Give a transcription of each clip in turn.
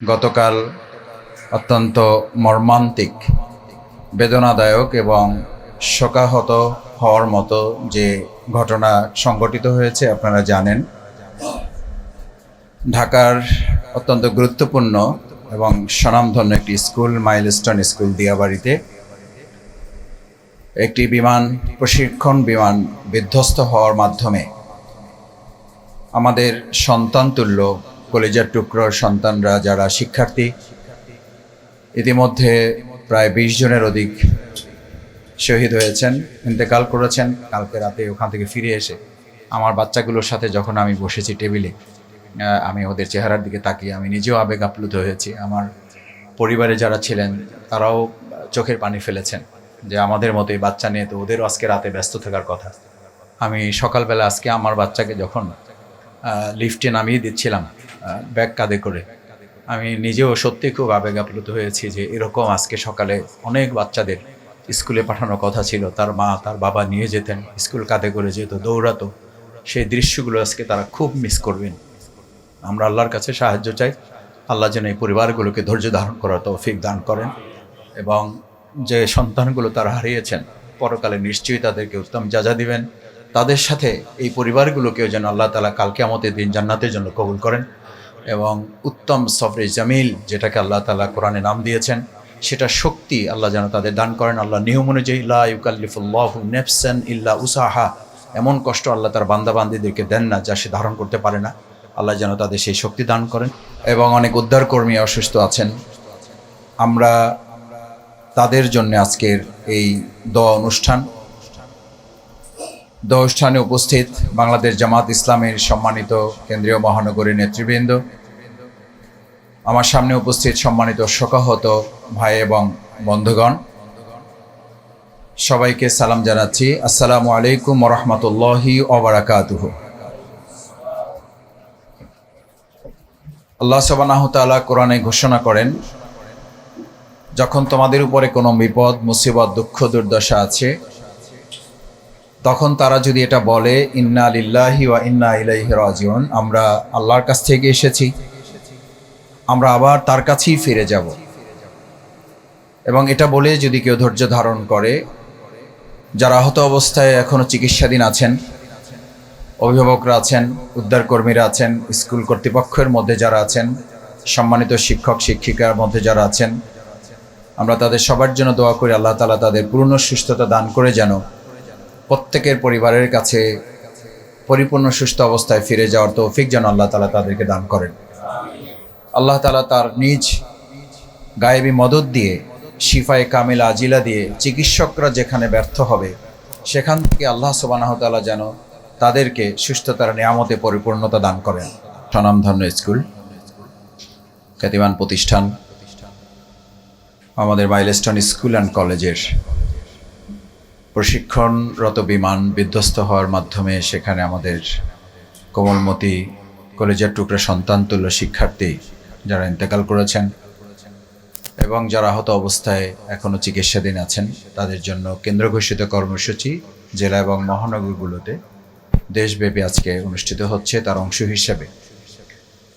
গতকাল অত্যন্ত মর্মান্তিক, বেদনাদায়ক এবং শোকাহত হওয়ার মতো যে ঘটনা সংঘটিত হয়েছে আপনারা জানেন। ঢাকার অত্যন্ত গুরুত্বপূর্ণ এবং স্বনামধন্য একটি স্কুল, মাইলস্টোন স্কুল দিয়াবাড়িতে একটি বিমান, প্রশিক্ষণ বিমান বিধ্বস্ত হওয়ার মাধ্যমে আমাদের সন্তান তুল্য কলেজার টুকরোর সন্তানরা যারা শিক্ষার্থী, ইতিমধ্যে প্রায় বিশ জনের অধিক শহীদ হয়েছেন, ইন্তেকাল করেছেন। কালকে রাতে ওখান থেকে ফিরে এসে আমার বাচ্চাগুলোর সাথে যখন আমি বসেছি টেবিলে আমি ওদের চেহারার দিকে তাকিয়ে আমি নিজেও আবেগ আপ্লুত হয়েছি। আমার পরিবারে যারা ছিলেন, তারাও চোখের পানি ফেলেছেন যে আমাদের মতোই বাচ্চা নিয়ে তো ওদেরও আজকে রাতে ব্যস্ত থাকার কথা। আমি সকালবেলা আজকে আমার বাচ্চাকে যখন লিফটে নামিয়ে দিচ্ছিলাম ব্যাগ কাঁধে করে। আমি নিজেও সত্যি খুব আবেগ আপ্লুত হয়েছি যে এরকম আজকে সকালে অনেক বাচ্চাদের স্কুলে পাঠানোর কথা ছিল। তার মা, তার বাবা নিয়ে যেতেন, স্কুল কাঁধে করে যেত, দৌড়াতো। সেই দৃশ্যগুলো আজকে তারা খুব মিস করবেন। আমরা আল্লাহর কাছে সাহায্য চাই। আল্লাহ যেন এই পরিবারগুলোকে ধৈর্য ধারণ করার তৌফিক দান করেন এবং যে সন্তানগুলো তারা হারিয়েছেন, পরকালে নিশ্চয়ই তাদেরকে উত্তম যাজা দিবেন। তাদের সাথে এই পরিবারগুলোকেও যেন আল্লাহ তালা কালকে আমাদের দিন জান্নাতের জন্য কবুল করেন এবং উত্তম সফরে জামিল, যেটাকে আল্লাহ তালা কোরআনে নাম দিয়েছেন, সেটা শক্তি আল্লাহ যেন তাদের দান করেন। আল্লাহ নিয়ম অনুযায়ী, লা ইল্লা উসাহা এমন কষ্ট আল্লাহ তার বান্দাবান্দিদেরকে দেন না যা সে ধারণ করতে পারে না। আল্লাহ যেন তাদের সেই শক্তি দান করেন। এবং অনেক উদ্ধারকর্মী অসুস্থ আছেন। আমরা তাদের জন্য আজকের এই দোয়া অনুষ্ঠান অনুষ্ঠানে উপস্থিত বাংলাদেশ জামাত ইসলামের সম্মানিত কেন্দ্রীয় মহানগরী নেতৃবৃন্দ, আমার সামনে উপস্থিত সম্মানিত শোকাহত ভাই এবং বন্ধুগণ, সবাইকে সালাম জানাচ্ছি। আসসালামু আলাইকুম রহমতুল্লাহি অবরাকাতুহ আল্লাহ সবানাহ তাআলা কোরআনে ঘোষণা করেন, যখন তোমাদের উপরে কোনো বিপদ, মুসিবত, দুঃখ, দুর্দশা আছে তখন তারা যদি এটা বলে, ইন্না লিল্লাহি ওয়া ইন্না ইলাইহি রাজিউন আমরা আল্লাহর কাছ থেকে এসেছি। আমরা আবার তার কাছেই ফিরে যাব। এবং এটা বলে যদি কেউ ধৈর্য ধারণ করে, যারা আহত অবস্থায় এখনও চিকিৎসাধীন আছেন, অভিভাবকরা আছেন, উদ্ধারকর্মীরা আছেন, স্কুল কর্তৃপক্ষের মধ্যে যারা আছেন, সম্মানিত শিক্ষক, শিক্ষিকার মধ্যে যারা আছেন, আমরা তাদের সবার জন্য দোয়া করি, আল্লাহ তালা তাদের পূর্ণ সুস্থতা দান করে যেন প্রত্যেকের পরিবারের কাছে পরিপূর্ণ সুস্থ অবস্থায় ফিরে যাওয়ার তৌফিক যেন আল্লাহ তালা তাদেরকে দান করেন। আল্লাহ তালা তার নিজ গায়েবী মদত দিয়ে, শিফায়ে কামিল আজিলা দিয়ে চিকিৎসকরা যেখানে ব্যর্থ হবে, সেখান থেকে আল্লাহ সুবানাহ তালা যেন তাদেরকে সুস্থতার নিয়ামতে পরিপূর্ণতা দান করেন। স্বনামধন্য স্কুল, খ্যাতিমান প্রতিষ্ঠান, আমাদের মাইলস্টোন স্কুল অ্যান্ড কলেজের প্রশিক্ষণরত বিমান বিধ্বস্ত হওয়ার মাধ্যমে সেখানে আমাদের কোমলমতি কলেজের টুকরা সন্তান তুল্য শিক্ষার্থী যারা ইন্তেকাল করেছেন এবং যারা আহত অবস্থায় এখনও চিকিৎসাধীন আছেন, তাদের জন্য কেন্দ্র ঘোষিত কর্মসূচি জেলা এবং মহানগরগুলোতে দেশব্যাপী আজকে অনুষ্ঠিত হচ্ছে তার অংশ হিসেবে।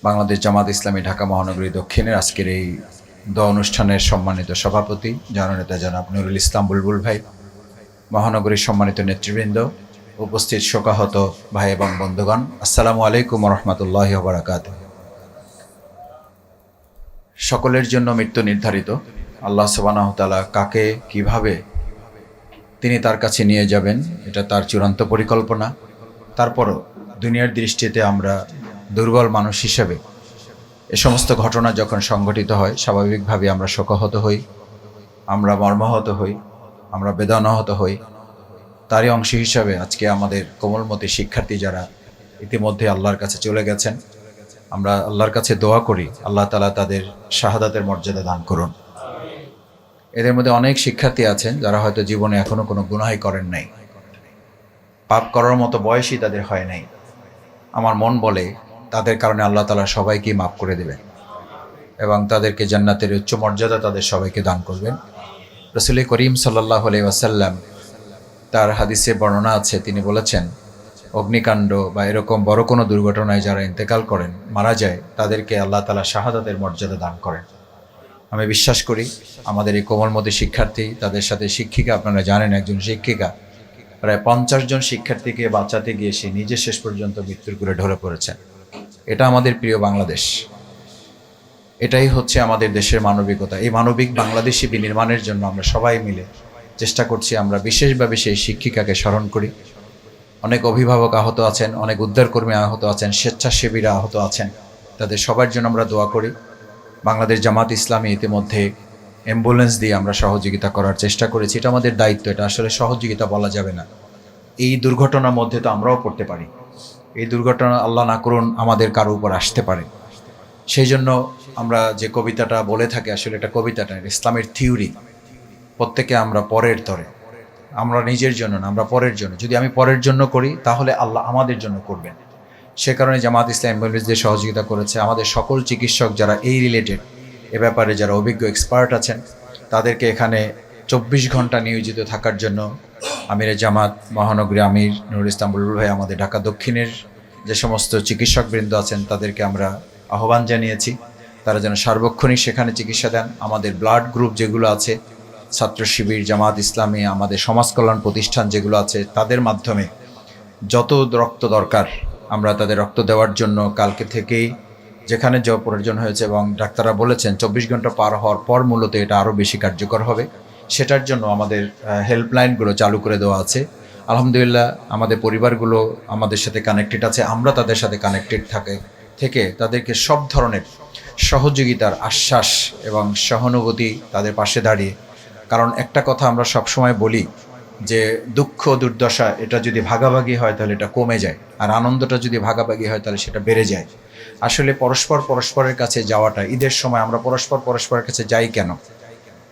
বাংলাদেশ জামাত ইসলামী ঢাকা মহানগরী দক্ষিণের আজকের এই দ অনুষ্ঠানের সম্মানিত সভাপতি জননেতা জনাব নুরুল ইসলাম বুলবুল ভাই। মহানগরীর সম্মানিত নেতৃবৃন্দ, উপস্থিত শোকাহত ভাই এবং বন্ধুগণ, আসসালামু আলাইকুম রহমতুল্লাহ বারাকাত সকলের জন্য মৃত্যু নির্ধারিত। আল্লাহ সুবানাহতালা কাকে, কীভাবে তিনি তার কাছে নিয়ে যাবেন, এটা তার চূড়ান্ত পরিকল্পনা। তারপরও দুনিয়ার দৃষ্টিতে আমরা দুর্বল মানুষ হিসেবে এ সমস্ত ঘটনা যখন সংঘটিত হয়, স্বাভাবিকভাবে আমরা শোকাহত হই, আমরা মর্মাহত হই। আমরা বেদনাহত হই। তারই অংশ হিসাবে আজকে আমাদের কোমলমতি শিক্ষার্থী যারা ইতিমধ্যে আল্লাহর কাছে চলে গেছেন, আমরা আল্লাহর কাছে দোয়া করি, আল্লাহ তালা তাদের শাহাদাতের মর্যাদা দান করুন। এদের মধ্যে অনেক শিক্ষার্থী আছেন যারা হয়তো জীবনে এখনও কোনো গুনাহাই করেন নাই। পাপ করার মতো বয়সই তাদের হয় নাই। আমার মন বলে তাদের কারণে আল্লাহ তালা সবাইকে মাফ করে দেবেন এবং তাদেরকে জান্নাতের উচ্চ মর্যাদা তাদের সবাইকে দান করবেন। রসুল করিম সাল্লাহ আলাই ওয়াসাল্লাম তার হাদিসে বর্ণনা আছে, তিনি বলেছেন, অগ্নিকাণ্ড বা এরকম বড় কোনো দুর্ঘটনায় যারা ইন্তেকাল করেন, মারা যায়, তাদেরকে আল্লাহ তালা শাহাদাতের মর্যাদা দান করেন। আমি বিশ্বাস করি, আমাদের এই কোমলমতি শিক্ষার্থী, তাদের সাথে শিক্ষিকা, আপনারা জানেন একজন শিক্ষিকা, প্রায় পঞ্চাশ জন শিক্ষার্থীকে বাঁচাতে গিয়ে সে নিজে শেষ পর্যন্ত মৃত্যুর করে ঢলে পড়েছেন এটা আমাদের প্রিয় বাংলাদেশ। এটাই হচ্ছে আমাদের দেশের মানবিকতা। এই মানবিক বাংলাদেশি বিনির্মাণের জন্য আমরা সবাই মিলে চেষ্টা করছি আমরা বিশেষভাবে সেই শিক্ষিকাকে স্মরণ করি। অনেক অভিভাবক আহত আছেন, অনেক উদ্ধারকর্মী আহত আছেন, স্বেচ্ছাসেবীরা আহত আছেন। তাদের সবার জন্য আমরা দোয়া করি। বাংলাদেশ জামাত ইসলামী ইতিমধ্যে অ্যাম্বুলেন্স দিয়ে আমরা সহযোগিতা করার চেষ্টা করেছি। এটা আমাদের দায়িত্ব, এটা আসলে সহযোগিতা বলা যাবে না। এই দুর্ঘটনার মধ্যে তো আমরাও পড়তে পারি। এই দুর্ঘটনা আল্লাহ না করুন আমাদের কারও উপর আসতে পারে। সেই জন্য আমরা যে কবিতাটা বলে থাকি, আসলে এটা কবিতাটা ইসলামের থিওরি। প্রত্যেকে আমরা পরের তরে। আমরা নিজের জন্য না, আমরা পরের জন্য। যদি আমি পরের জন্য করি, তাহলে আল্লাহ আমাদের জন্য করবেন। সে কারণে জামাত ইসলাম অ্যাম্বুলেন্সদের সহযোগিতা করেছে। আমাদের সকল চিকিৎসক যারা এই রিলেটেড এ ব্যাপারে যারা অভিজ্ঞ এক্সপার্ট আছেন, তাদেরকে এখানে চব্বিশ ঘণ্টা নিয়োজিত থাকার জন্য আমিরে জামাত, মহানগরী আমির নুরুল ইসলাম বুলবুল ভাই, আমাদের ঢাকা দক্ষিণের যে সমস্ত চিকিৎসকবৃন্দ আছেন, তাদেরকে আমরা আহ্বান জানিয়েছি। তারা যেন সার্বক্ষণিক সেখানে চিকিৎসা দেন। আমাদের ব্লাড গ্রুপ যেগুলো আছে, ছাত্র শিবির জামাত ইসলামী, আমাদের সমাজ কল্যাণ প্রতিষ্ঠান যেগুলো আছে, তাদের মাধ্যমে যত রক্ত দরকার, আমরা তাদের রক্ত দেওয়ার জন্য কালকে থেকেই যেখানে যা প্রয়োজন হয়েছে এবং ডাক্তাররা বলেছেন চব্বিশ ঘণ্টা পার হওয়ার পর মূলত এটা আরও বেশি কার্যকর হবে। সেটার জন্য আমাদের হেল্পলাইনগুলো চালু করে দেওয়া আছে। আলহামদুলিল্লাহ আমাদের পরিবারগুলো আমাদের সাথে কানেক্টেড আছে, আমরা তাদের সাথে কানেক্টেড থাকে, থেকে তাদেরকে সব ধরনের সহযোগিতার আশ্বাস এবং সহানুভূতি তাদের পাশে দাঁড়িয়ে। কারণ একটা কথা আমরা সবসময় বলি যে, দুঃখ দুর্দশা, এটা যদি ভাগাভাগি হয় তাহলে এটা কমে যায়। আর আনন্দটা যদি ভাগাভাগি হয় তাহলে সেটা বেড়ে যায়। আসলে পরস্পর পরস্পরের কাছে যাওয়াটা, ঈদের সময় আমরা পরস্পর পরস্পরের কাছে যাই কেন?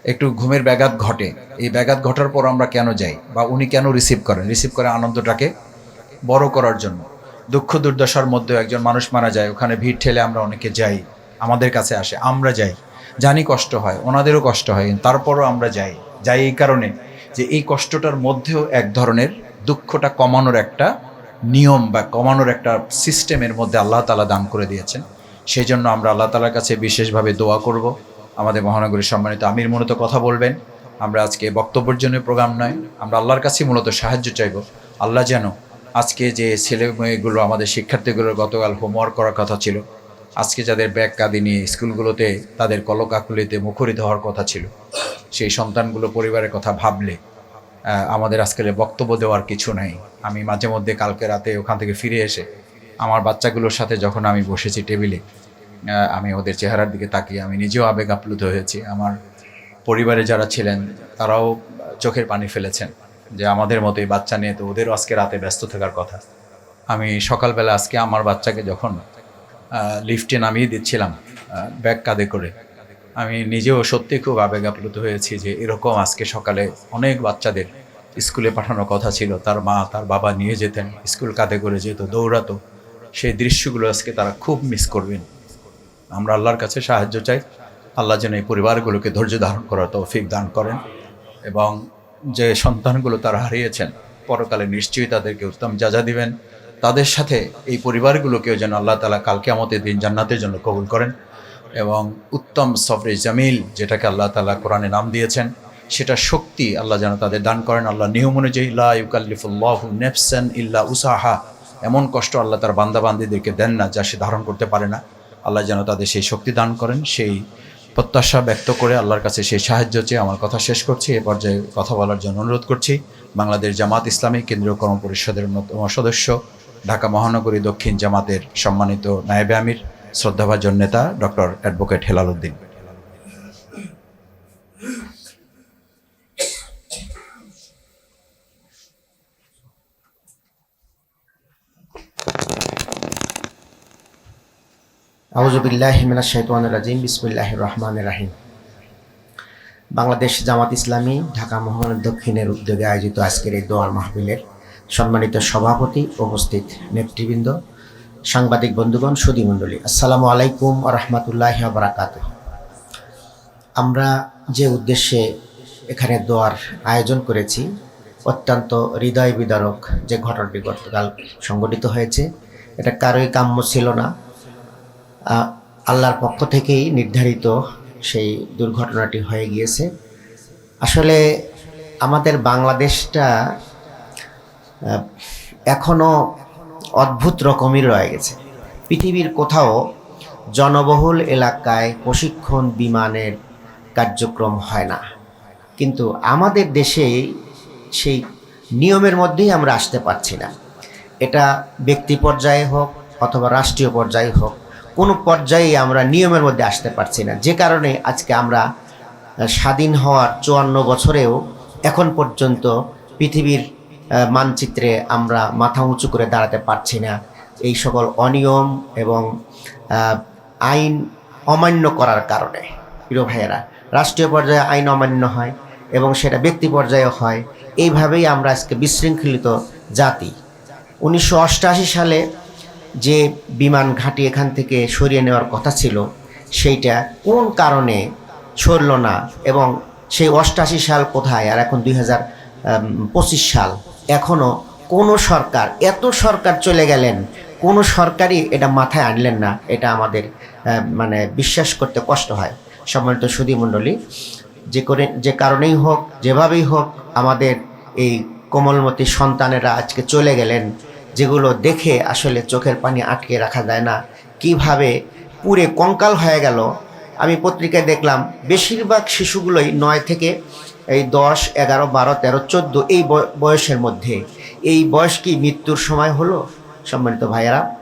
একটু ঘুমের ব্যাঘাত ঘটে। এই ব্যাঘাত ঘটার পর আমরা কেন যাই? বা উনি কেন রিসিভ করেন? রিসিভ করে আনন্দটাকে বড় করার জন্য। দুঃখ দুর্দশার মধ্যে একজন মানুষ মারা যায়, ওখানে ভিড় ঠেলে আমরা অনেকে যাই। আমাদের কাছে আসে, আমরা যাই। জানি কষ্ট হয়, ওনাদেরও কষ্ট হয় তারপরও আমরা যাই। যাই এই কারণে যে এই কষ্টটার মধ্যেও এক ধরনের দুঃখটা কমানোর একটা নিয়ম বা কমানোর একটা সিস্টেমের মধ্যে আল্লাহ তালা দান করে দিয়েছেন। সেই জন্য আমরা আল্লাহ তালার কাছে বিশেষভাবে দোয়া করব। আমাদের মহানগরীর সম্মানিত আমির মূলত কথা বলবেন। আমরা আজকে বক্তব্যের জন্য প্রোগ্রাম নয়, আমরা আল্লাহর কাছে মূলত সাহায্য চাইব। আল্লাহ যেন আজকে যে ছেলে মেয়েগুলো আমাদের শিক্ষার্থীগুলোর গতকাল হোমওয়ার্ক করার কথা ছিল আজকে যাদের ব্যাগ কাঁদি নিয়ে স্কুলগুলোতে, তাদের কলকাকুলিতে মুখরিত হওয়ার কথা ছিল। সেই সন্তানগুলো পরিবারের কথা ভাবলে আমাদের আজকের বক্তব্য দেওয়ার কিছু নাই। আমি মাঝে মধ্যে কালকে রাতে ওখান থেকে ফিরে এসে, আমার বাচ্চাগুলোর সাথে যখন আমি বসেছি টেবিলে আমি ওদের চেহারার দিকে তাকিয়ে আমি নিজেও আবেগ আপ্লুত হয়েছি। আমার পরিবারে যারা ছিলেন, তারাও চোখের পানি ফেলেছেন যে আমাদের মতোই বাচ্চা নিয়ে তো ওদেরও আজকে রাতে ব্যস্ত থাকার কথা। আমি সকালবেলা আজকে আমার বাচ্চাকে যখন লিফটে নামিয়ে দিচ্ছিলাম ব্যাগ কাঁধে করে। আমি নিজেও সত্যি খুব আবেগ আপ্লুত হয়েছি যে এরকম আজকে সকালে অনেক বাচ্চাদের স্কুলে পাঠানোর কথা ছিল। তার মা, তার বাবা নিয়ে যেতেন, স্কুল কাঁধে করে যেত, দৌড়াতো। সেই দৃশ্যগুলো আজকে তারা খুব মিস করবেন। আমরা আল্লাহর কাছে সাহায্য চাই। আল্লাহ যেন এই পরিবারগুলোকে ধৈর্য ধারণ করার তৌফিক দান করেন এবং যে সন্তানগুলো তারা হারিয়েছেন, পরকালে নিশ্চয়ই তাদেরকে উত্তম যাজা দিবেন। তাদের সাথে এই পরিবারগুলোকেও যেন আল্লাহ তালা কালকে আমাদের দিন জান্নাতের জন্য কবুল করেন এবং উত্তম সফরে জামিল, যেটাকে আল্লাহ তালা কোরআনে নাম দিয়েছেন, সেটা শক্তি আল্লাহ যেন তাদের দান করেন। আল্লাহ নিয়ম অনুযায়ী ইউকাল্লিফুল্লাহ নেফসান ইল্লা উসাহা এমন কষ্ট আল্লাহ তার বান্দা বান্দিদেরকে দেন না, যা সে ধারণ করতে পারে না। আল্লাহ যেন তাদের সেই শক্তি দান করেন, সেই প্রত্যাশা ব্যক্ত করে আল্লাহর কাছে সেই সাহায্য চেয়ে আমার কথা শেষ করছি। এ পর্যায়ে কথা বলার জন্য অনুরোধ করছি, বাংলাদেশ জামাত ইসলামী কেন্দ্রীয় কর্ম পরিষদের অন্যতম সদস্য ঢাকা মহানগরী দক্ষিণ জামাতের সম্মানিত নায়েবে আমির, শ্রদ্ধাভাজন নেতা ডক্টর অ্যাডভোকেট হেলাল উদ্দিন। রাহিম। বাংলাদেশ জামাত ইসলামী ঢাকা মহানগর দক্ষিণের উদ্যোগে আয়োজিত আজকের এই দোয়ার মাহবিলের সম্মানিত সভাপতি উপস্থিত নেতৃবৃন্দ, সাংবাদিক বন্ধুগণ সুদী মণ্ডলী, আসসালামু আলাইকুম রহমতুল্লাহ বারাকাত আমরা যে উদ্দেশ্যে এখানে দোয়ার আয়োজন করেছি, অত্যন্ত হৃদয় বিদারক যে ঘটনাটি গতকাল সংঘটিত হয়েছে, এটা কারোই কাম্য ছিল না। আল্লাহর পক্ষ থেকেই নির্ধারিত সেই দুর্ঘটনাটি হয়ে গিয়েছে। আসলে আমাদের বাংলাদেশটা আহ, এখনও অদ্ভুত রকমই রয়ে গেছে। পৃথিবীর কোথাও জনবহুল এলাকায় প্রশিক্ষণ বিমানের কার্যক্রম হয় না। কিন্তু আমাদের দেশে সেই নিয়মের মধ্যেই আমরা আসতে পারছি না। এটা ব্যক্তি পর্যায়ে হোক অথবা রাষ্ট্রীয় পর্যায়ে হোক কোনো পর্যায়ে আমরা নিয়মের মধ্যে আসতে পারছি না। যে কারণে আজকে আমরা স্বাধীন হওয়ার চুয়ান্ন বছরেও এখন পর্যন্ত পৃথিবীর মানচিত্রে আমরা মাথা উঁচু করে দাঁড়াতে পারছি না। এই সকল অনিয়ম এবং আইন অমান্য করার কারণে, প্রিয় ভাইয়েরা। রাষ্ট্রীয় পর্যায়ে আইন অমান্য হয় এবং সেটা ব্যক্তি পর্যায়ে হয়। এইভাবেই আমরা আজকে বিশৃঙ্খলিত জাতি। উনিশশো অষ্টআশি সালে যে বিমান ঘাঁটি এখান থেকে সরিয়ে নেওয়ার কথা ছিল, সেইটা কোন কারণে সরল না এবং সেই অষ্টআশি সাল কোথায়? আর এখন দুই হাজার পঁচিশ সাল। এখনও কোনো সরকার, এত সরকার চলে গেলেন, কোনো সরকারই এটা মাথায় আনলেন না, এটা আমাদের মানে বিশ্বাস করতে কষ্ট হয়। সম্মানিত সুধী মণ্ডলী, যে করে, যে কারণেই হোক, যেভাবেই হোক, আমাদের এই কোমলমতি সন্তানেরা আজকে চলে গেলেন, যেগুলো দেখে আসলে চোখের পানি আটকে রাখা যায় না। কীভাবে পুরে কঙ্কাল হয়ে গেল আমি পত্রিকায় দেখলাম, বেশিরভাগ শিশুগুলোই নয় থেকে, এই দশ, এগারো, বারো, তেরো, চোদ্দ, এই বয়- বয়সের মধ্যে। এই বয়স কি মৃত্যুর সময় হলো? সম্মানিত ভাইয়েরা,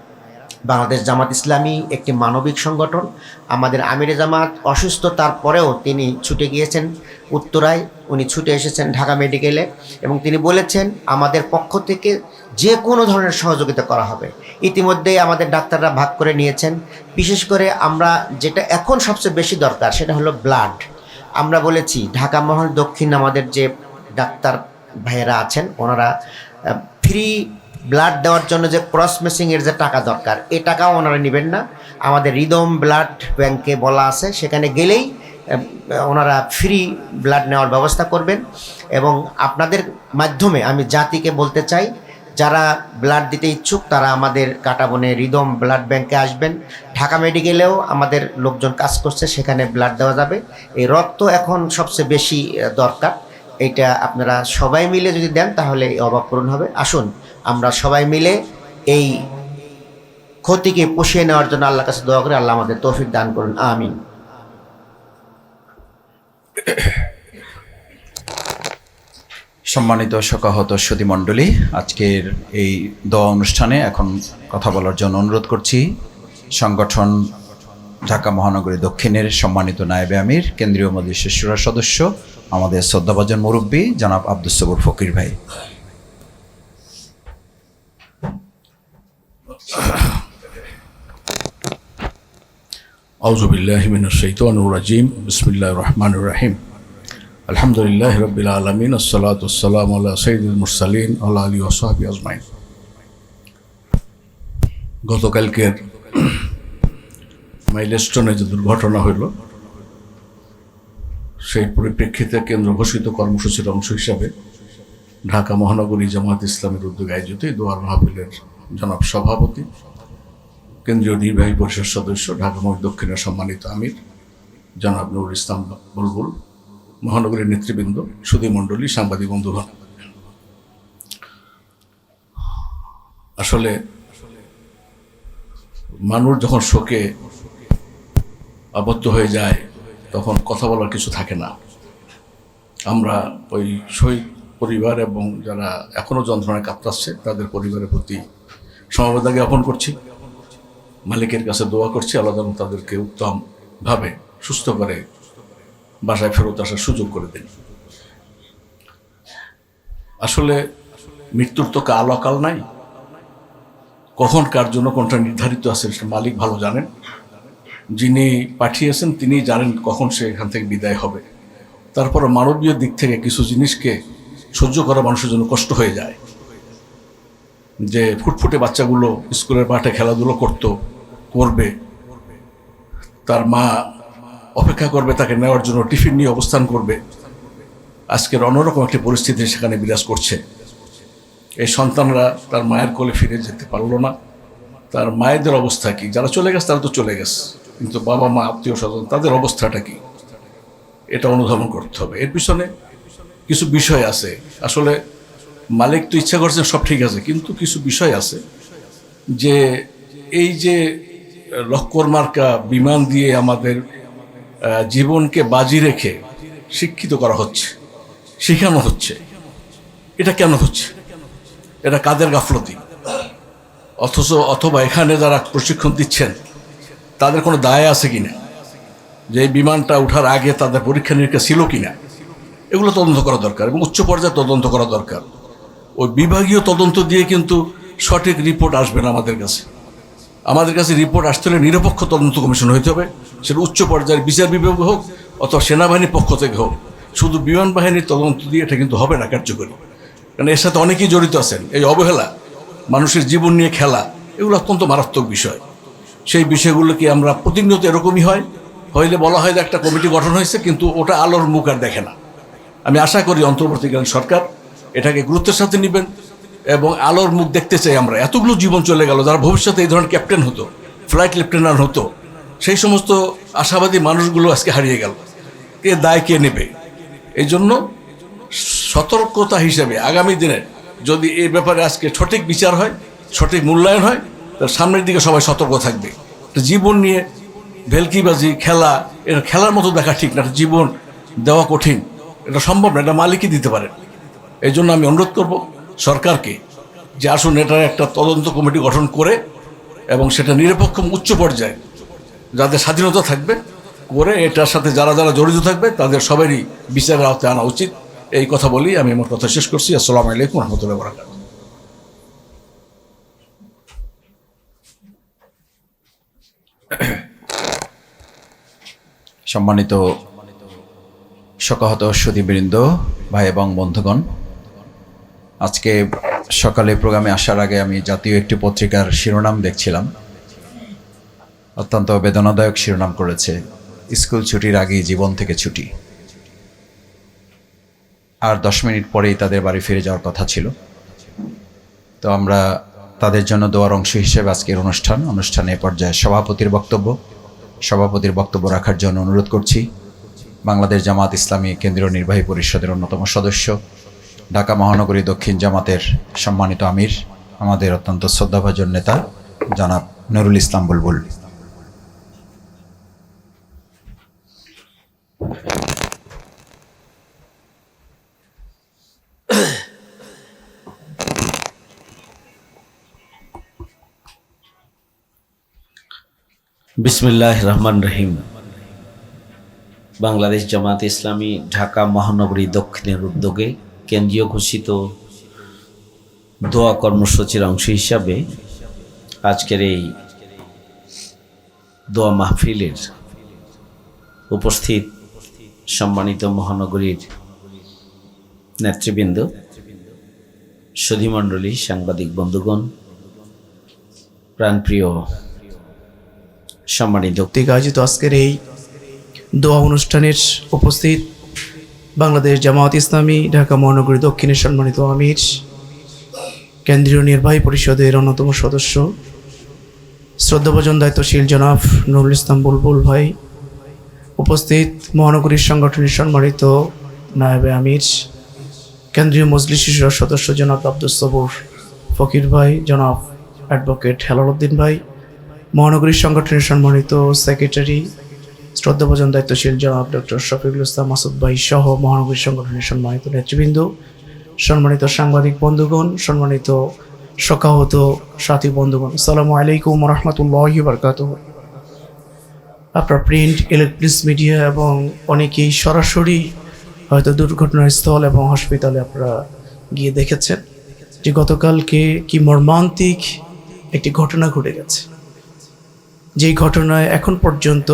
বাংলাদেশ জামাত ইসলামী একটি মানবিক সংগঠন। আমাদের আমিরে জামাত অসুস্থ, তারপরেও তিনি ছুটে গিয়েছেন উত্তরায়। উনি ছুটে এসেছেন ঢাকা মেডিকেলে এবং তিনি বলেছেন, আমাদের পক্ষ থেকে যে কোনো ধরনের সহযোগিতা করা হবে। ইতিমধ্যেই আমাদের ডাক্তাররা ভাগ করে নিয়েছেন। বিশেষ করে আমরা যেটা এখন সবচেয়ে বেশি দরকার সেটা হলো ব্লাড আমরা বলেছি, ঢাকা মহল দক্ষিণ আমাদের যে ডাক্তার ভাইয়েরা আছেন, ওনারা ফ্রি ব্লাড দেওয়ার জন্য যে ক্রস মেশিংয়ের যে টাকা দরকার, এ টাকাও ওনারা নেবেন না। আমাদের রিদম ব্লাড ব্যাংকে বলা আছে, সেখানে গেলেই ওনারা ফ্রি ব্লাড নেওয়ার ব্যবস্থা করবেন। এবং আপনাদের মাধ্যমে আমি জাতিকে বলতে চাই যারা ব্লাড দিতে ইচ্ছুক, তারা আমাদের কাটাবনে রিদম ব্লাড ব্যাংকে আসবেন। ঢাকা মেডিকেলেও আমাদের লোকজন কাজ করছে, সেখানে ব্লাড দেওয়া যাবে। এই রক্ত এখন সবচেয়ে বেশি দরকার। এইটা আপনারা সবাই মিলে যদি দেন, তাহলে এই অভাব পূরণ হবে। আসুন, আমরা সবাই মিলে এই ক্ষতিকে পুষিয়ে নেওয়ার জন্য আল্লাহর কাছে দোয়া করে। আল্লাহ আমাদের তৌফিক দান করুন। আমিন। সম্মানিত শোকাহত মণ্ডলী আজকের এই দোয়া অনুষ্ঠানে এখন কথা বলার জন্য অনুরোধ করছি। সংগঠন ঢাকা মহানগরী দক্ষিণের সম্মানিত নায়েবে আমির, কেন্দ্রীয় মজলিসের সুরা সদস্য, আমাদের শ্রদ্ধাভাজন মুরব্বী জনাব আব্দুল সবুর ফকির ভাই। আউজুবিল্লাহিমিন রাজিম বিসমিল্লাহ রহমান রাহিম। আলহামদুলিল্লাহ রবিল আলমিন আসসালাতাম আল্লাহ সঈদুল মুরসালিন আল্লাহ আলী ওসাহাবি আজমাইন। গতকালকের মাইলস্টোনে যে দুর্ঘটনা হইল, সেই পরিপ্রেক্ষিতে কেন্দ্র ঘোষিত কর্মসূচির অংশ হিসাবে ঢাকা মহানগরী জামাত ইসলামের উদ্যোগে আয়োজিত দোয়ার মাহফিলের জনাব সভাপতি, কেন্দ্রীয় নির্বাহী পরিষদ সদস্য, ঢাকা মহ দক্ষিণের সম্মানিত আমির, জনাব নুরুল ইসলাম বুলবুল মহানগরীর নেতৃবৃন্দ, সুধী মণ্ডলী, সাংবাদিক বন্ধুগণ। আসলে মানুষ যখন শোকে, আবদ্ধ হয়ে যায়, তখন কথা বলার কিছু থাকে না। আমরা ওই শহীদ পরিবার এবং যারা এখনও যন্ত্রণায় কাতরাচ্ছে তাদের পরিবারের প্রতি সমবেদনা জ্ঞাপন করছি। মালিকের কাছে দোয়া করছি যেন তাদেরকে উত্তমভাবে সুস্থ করে বাসায় ফেরত আসার সুযোগ করে দিন। আসলে মৃত্যুর তো কাল অকাল নাই। কখন কার জন্য কোনটা নির্ধারিত আছে মালিক ভালো জানেন। যিনি পাঠিয়েছেন তিনি জানেন কখন সে এখান থেকে বিদায় হবে। তারপর মানবীয় দিক থেকে কিছু জিনিসকে সহ্য করা মানুষের জন্য কষ্ট হয়ে যায়। যে ফুটফুটে বাচ্চাগুলো স্কুলের মাঠে খেলাধুলো করত, করবে। তার মা অপেক্ষা করবে, তাকে নেওয়ার জন্য টিফিন নিয়ে অবস্থান করবে। আজকের অন্যরকম একটি পরিস্থিতি সেখানে বিরাজ করছে। এই সন্তানরা তার মায়ের কোলে ফিরে যেতে পারল না। তার মায়েদের অবস্থা কি? যারা চলে গেছে, তারা তো চলে গেছে। কিন্তু বাবা, মা আত্মীয় স্বজন তাদের অবস্থাটা কি? এটা অনুধাবন করতে হবে। এর পিছনে কিছু বিষয় আছে। আসলে মালিক তো ইচ্ছা করছেন সব ঠিক আছে, কিন্তু কিছু বিষয় আছে যে এই যে লক্কর মার্কা বিমান দিয়ে আমাদের জীবনকে বাজি রেখে শিক্ষিত করা হচ্ছে, শেখানো হচ্ছে। এটা কেন হচ্ছে? এটা কাদের গাফলতি? অথচ অথবা এখানে যারা প্রশিক্ষণ দিচ্ছেন, তাদের কোনো দায় আছে কিনা? যে এই বিমানটা ওঠার আগে তাদের পরীক্ষা নিরীক্ষা ছিল কিনা? এগুলো তদন্ত করা দরকার এবং উচ্চ পর্যায়ে তদন্ত করা দরকার। ওই বিভাগীয় তদন্ত দিয়ে কিন্তু সঠিক রিপোর্ট আসবে না আমাদের কাছে। আমাদের কাছে রিপোর্ট আসতে হলে নিরপেক্ষ তদন্ত কমিশন হইতে হবে। সেটা উচ্চ পর্যায়ের বিচার বিভাগ হোক অথবা সেনাবাহিনীর পক্ষ থেকে হোক। শুধু বিমান বাহিনীর তদন্ত দিয়ে এটা কিন্তু হবে না কার্যকরী। কারণ এর সাথে অনেকেই জড়িত আছেন। এই অবহেলা, মানুষের জীবন নিয়ে খেলা, এগুলো অত্যন্ত মারাত্মক বিষয়। সেই বিষয়গুলো কি আমরা প্রতিনিয়ত এরকমই হয়? হইলে বলা হয় যে একটা কমিটি গঠন হয়েছে, কিন্তু ওটা আলোর মুখ আর দেখে না। আমি আশা করি অন্তর্বর্তীকালীন সরকার এটাকে গুরুত্বের সাথে নেবেন। এবং আলোর মুখ দেখতে চাই আমরা। এতগুলো জীবন চলে গেল, যারা ভবিষ্যতে এই ধরনের ক্যাপ্টেন হতো, ফ্লাইট লেফটেন্যান্ট হতো, সেই সমস্ত আশাবাদী মানুষগুলো আজকে হারিয়ে গেল। কে দায় কে নেবে? এই জন্য সতর্কতা হিসেবে আগামী দিনে যদি এই ব্যাপারে আজকে সঠিক বিচার হয়, সঠিক মূল্যায়ন হয় তার সামনের দিকে সবাই সতর্ক থাকবে। জীবন নিয়ে ভেলকিবাজি, খেলা, এটা খেলার মতো দেখা ঠিক না জীবন দেওয়া কঠিন। এটা সম্ভব না, এটা মালিকই দিতে পারে। এই জন্য আমি অনুরোধ করব সরকারকে যে আসুন এটার একটা তদন্ত কমিটি গঠন করে এবং সেটা নিরপেক্ষ উচ্চ পর্যায়ে যাদের স্বাধীনতা থাকবে করে এটার সাথে যারা যারা জড়িত থাকবে তাদের সবারই বিচারের আওতায় আনা উচিত। এই কথা বলি আমি আমার কথা শেষ করছি। আসসালামু আলাইকুম রহমতুল্লাহ বরাকাত সম্মানিত শকাহত সুদীবৃন্দ ভাই এবং বন্ধুগণ আজকে সকালে প্রোগ্রামে আসার আগে আমি জাতীয় একটি পত্রিকার শিরোনাম দেখছিলাম। অত্যন্ত বেদনাদায়ক শিরোনাম করেছে, স্কুল ছুটির আগেই জীবন থেকে ছুটি। আর দশ মিনিট পরেই তাদের বাড়ি ফিরে যাওয়ার কথা ছিল। তো আমরা তাদের জন্য দোয়ার অংশ হিসেবে আজকের অনুষ্ঠান, অনুষ্ঠানে পর্যায়ে সভাপতির বক্তব্য সভাপতির বক্তব্য রাখার জন্য অনুরোধ করছি। বাংলাদেশ জামাত ইসলামী কেন্দ্রীয় নির্বাহী পরিষদের অন্যতম সদস্য ঢাকা মহানগরী দক্ষিণ জামাতের সম্মানিত আমির, আমাদের অত্যন্ত শ্রদ্ধাভাজন নেতা, জনাব নুরুল ইসলাম বুলবুল। বিসমিল্লাহ রহমান রহিম। বাংলাদেশ জামাত ইসলামী ঢাকা মহানগরী দক্ষিণের উদ্যোগে কেন্দ্রীয় ঘোষিত দোয়া কর্মসূচির অংশ হিসাবে আজকের এই দোয়া মাহফিলের উপস্থিত সম্মানিত মহানগরীর নেতৃবৃন্দ সুধীমণ্ডলী সাংবাদিক বন্ধুগণ, প্রাণপ্রিয় সম্মানিত আয়োজিত আজকের এই দোয়া অনুষ্ঠানের উপস্থিত বাংলাদেশ জামায়াত ইসলামী, ঢাকা মহানগরী দক্ষিণের সম্মানিত আমির, কেন্দ্রীয় নির্বাহী পরিষদের অন্যতম সদস্য, শ্রদ্ধাভোজন দায়িত্বশীল জনাব নুরুল ইসলাম বুলবুল ভাই, উপস্থিত মহানগরীর সংগঠনের সম্মানিত নায়েবে আমির, কেন্দ্রীয় মজলিস শিশুর সদস্য জনাব আব্দুল সবুর ফকির ভাই, জনাব অ্যাডভোকেট হেলালুদ্দিন ভাই, মহানগরীর সংগঠনের সম্মানিত সেক্রেটারি শ্রদ্ধাভোজন দায়িত্বশীল জনাব ডক্টর শফিকুল ইসলাম মাসুদ ভাই সহ মহানগরী সংগঠনের সম্মানিত নেতৃবৃন্দ, সম্মানিত সাংবাদিক বন্ধুগণ, সম্মানিত শকাহত সাথী বন্ধুগণ, আসসালামু আলাইকুম রহমতুল্লাহ বরকাত আপনার প্রিন্ট ইলেকট্রনিক্স মিডিয়া এবং অনেকেই সরাসরি হয়তো দুর্ঘটনাস্থল এবং হসপিটালে আপনারা গিয়ে দেখেছেন যে গতকালকে কি মর্মান্তিক একটি ঘটনা ঘটে গেছে। যেই ঘটনায় এখন পর্যন্ত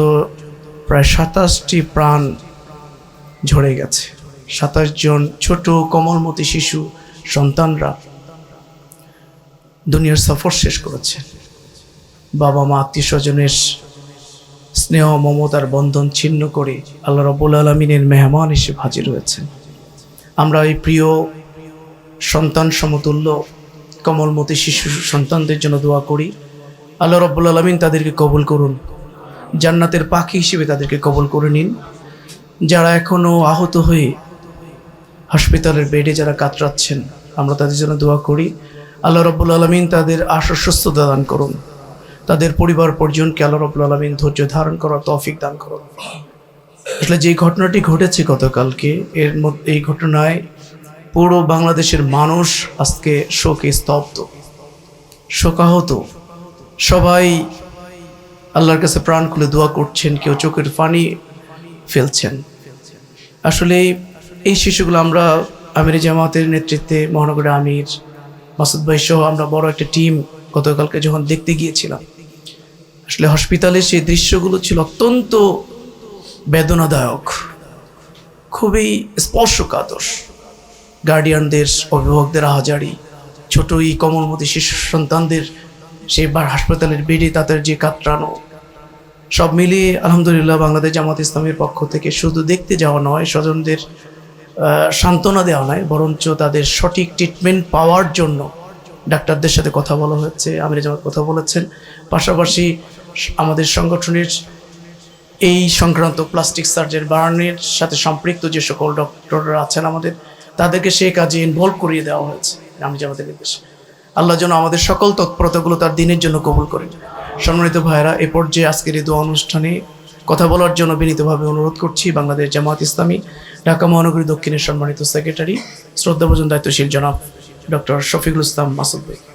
প্রায় সাতাশটি প্রাণ ঝরে গেছে। সাতাশ জন ছোট কোমলমতি শিশু, সন্তানরা দুনিয়ার সফর শেষ করেছে। বাবা মা আত্মীয় স্বজনের স্নেহ, মমতার বন্ধন ছিন্ন করে আল্লাহ রবুল আলমিনের মেহমান হিসেবে হাজির হয়েছেন। আমরা এই প্রিয় সন্তান সমতুল্য, কমলমতি শিশু সন্তানদের জন্য দোয়া করি। আল্লাহ রব্বুল আলমিন তাদেরকে কবুল করুন। জান্নাতের পাখি হিসেবে তাদেরকে কবল করে নিন। যারা এখনও আহত হয়ে হসপিটালের বেডে যারা কাতরাচ্ছেন, আমরা তাদের জন্য দোয়া করি। আল্লাহ রব্বুল আলমিন তাদের আশা সুস্থতা দান করুন। তাদের পরিবার পরিজনকে আল্লাহ রব্বুল আলমিন ধৈর্য ধারণ করার তৌফিক দান করুন। আসলে যে ঘটনাটি ঘটেছে গতকালকে, এর মধ্যে, এই ঘটনায় পুরো বাংলাদেশের মানুষ আজকে শোকে স্তব্ধ, শোকাহত। সবাই আল্লাহর কাছে প্রাণ খুলে দোয়া করছেন, কেউ চোখের পানি ফেলছেন। আসলে এই শিশুগুলো আমরা আমির জামাতের নেতৃত্বে মহানগরের আমির মাসুদ ভাই সহ আমরা বড় একটা টিম গতকালকে যখন দেখতে গিয়েছিলাম, আসলে হসপিটালে সেই দৃশ্যগুলো ছিল অত্যন্ত বেদনাদায়ক, খুবই স্পর্শকাতর। গার্ডিয়ানদের, অভিভাবকদের আহাজারি ছোট এই কমলমতি শিশু সন্তানদের সেবার হাসপাতালের বেডে তাদের যে কাতরানো সব মিলিয়ে আলহামদুলিল্লাহ বাংলাদেশ জামাত ইসলামের পক্ষ থেকে শুধু দেখতে যাওয়া নয়, স্বজনদের সান্ত্বনা দেওয়া নয়, বরঞ্চ তাদের সঠিক ট্রিটমেন্ট পাওয়ার জন্য ডাক্তারদের সাথে কথা বলা হচ্ছে, আমির জামাত কথা বলেছেন। পাশাপাশি আমাদের সংগঠনের এই সংক্রান্ত প্লাস্টিক সার্জারি বার্নের সাথে সম্পৃক্ত যে সকল ডক্টররা আছেন আমাদের, তাদেরকে সেই কাজে ইনভলভ করিয়ে দেওয়া হয়েছে আমি জামাতের নির্দেশে। আল্লাহ যেন আমাদের সকল তৎপরতাগুলো তার দিনের জন্য কবুল করেন সম্মানিত ভাইরা এ পর্যায়ে আজকের এই দোয়া অনুষ্ঠানে কথা বলার জন্য বিনীতভাবে অনুরোধ করছি বাংলাদেশ জামাত ইসলামী, ঢাকা মহানগরী দক্ষিণের সম্মানিত সেক্রেটারি, শ্রদ্ধাভোজন দায়িত্বশীল জনাব ডক্টর শফিকুল ইসলাম মাসুদ ভাই।